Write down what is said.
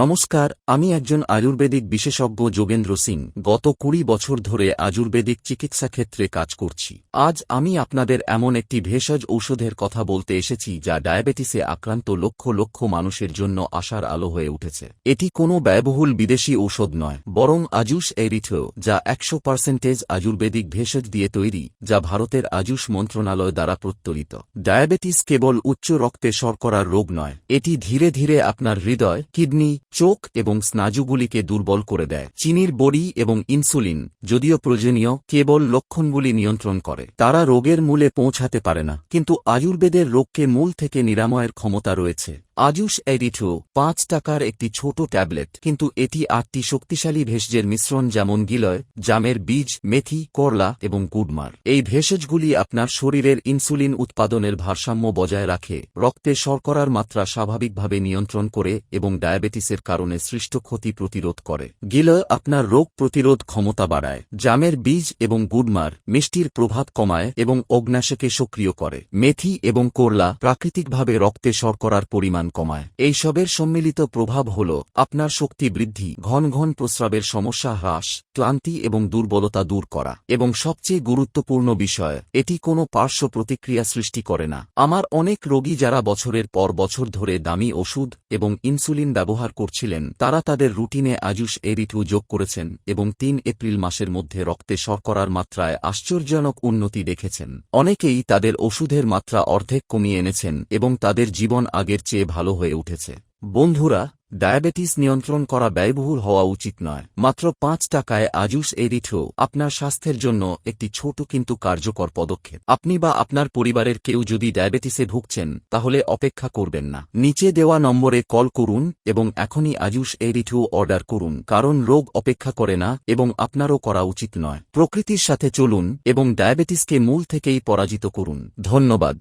নমস্কার, আমি একজন আয়ুর্বেদিক বিশেষজ্ঞ যোগেন্দ্র সিং। গত কুড়ি বছর ধরে আয়ুর্বেদিক চিকিৎসা ক্ষেত্রে কাজ করছি। আজ আমি আপনাদের এমন একটি ভেষজ ঔষধের কথা বলতে এসেছি যা ডায়াবেটিসে আক্রান্ত লক্ষ লক্ষ মানুষের জন্য আশার আলো হয়ে উঠেছে। এটি কোনো ব্যয়বহুল বিদেশি ঔষধ নয়, বরং আজুস এরিথো, যা একশো পার্সেন্টেজ আয়ুর্বেদিক ভেষজ দিয়ে তৈরি, যা ভারতের আজুস মন্ত্রণালয় দ্বারা প্রত্যরিত ডায়াবেটিস কেবল উচ্চ রক্তে শর্করার রোগ নয়, এটি ধীরে ধীরে আপনার হৃদয়, কিডনি চোখ এবং স্নাজুগুলিকে দুর্বল করে দেয়। চিনির বড়ি এবং ইনসুলিন, যদিও প্রয়োজনীয়, কেবল লক্ষণগুলি নিয়ন্ত্রণ করে। তারা রোগের মূলে পৌঁছাতে পারে না, কিন্তু আয়ুর্বেদের রোগকে মূল থেকে নিরাময়ের ক্ষমতা রয়েছে। আজুস এডিঠো, পাঁচ টাকার একটি ছোট ট্যাবলেট, কিন্তু এটি আটটি শক্তিশালী ভেষজের মিশ্রণ যেমন গিলয়, জামের বীজ, মেথি, করলা এবং গুডমার। এই ভেষজগুলি আপনার শরীরের ইনসুলিন উৎপাদনের ভারসাম্য বজায় রাখে, রক্তে শর্করার মাত্রা স্বাভাবিকভাবে নিয়ন্ত্রণ করে এবং ডায়াবেটিসের কারণে সৃষ্ট ক্ষতি প্রতিরোধ করে। গিলয় আপনার রোগ প্রতিরোধ ক্ষমতা বাড়ায়, জামের বীজ এবং গুডমার মিষ্টির প্রভাব কমায় এবং অগ্নাশকে সক্রিয় করে। মেথি এবং করলা প্রাকৃতিকভাবে রক্তে শর্করার পরিমাণ কমায়। এইসবের সম্মিলিত প্রভাব হল আপনার শক্তি বৃদ্ধি, ঘন ঘন প্রস্রাবের সমস্যা, হ্রাস, ক্লান্তি এবং দুর্বলতা দূর করা। এবং সবচেয়ে গুরুত্বপূর্ণ বিষয়, এটি কোনো পার্শ্ব প্রতিক্রিয়া সৃষ্টি করে না। আমার অনেক রোগী যারা বছরের পর বছর ধরে দামি ওষুধ এবং ইনসুলিন ব্যবহার করছিলেন, তারা তাদের রুটিনে আজুস এরিটু যোগ করেছেন এবং তিন এপ্রিল মাসের মধ্যে রক্তে শর্করার মাত্রায় আশ্চর্যজনক উন্নতি দেখেছেন। অনেকেই তাদের ওষুধের মাত্রা অর্ধেক কমিয়ে এনেছেন এবং তাদের জীবন আগের চেয়ে ভালো হয়ে উঠেছে। বন্ধুরা, ডায়াবেটিস নিয়ন্ত্রণ করা ব্যয়বহুল হওয়া উচিত নয়। মাত্র পাঁচ টাকায় আজুস এরিঠো আপনার স্বাস্থ্যের জন্য একটি ছোট কিন্তু কার্যকর পদক্ষেপ। আপনি বা আপনার পরিবারের কেউ যদি ডায়াবেটিসে ভুগছেন, তাহলে অপেক্ষা করবেন না। নিচে দেওয়া নম্বরে কল করুন এবং এখনই আজুস এরিঠো অর্ডার করুন, কারণ রোগ অপেক্ষা করে না এবং আপনারও করা উচিত নয়। প্রকৃতির সাথে চলুন এবং ডায়াবেটিসকে মূল থেকেই পরাজিত করুন। ধন্যবাদ।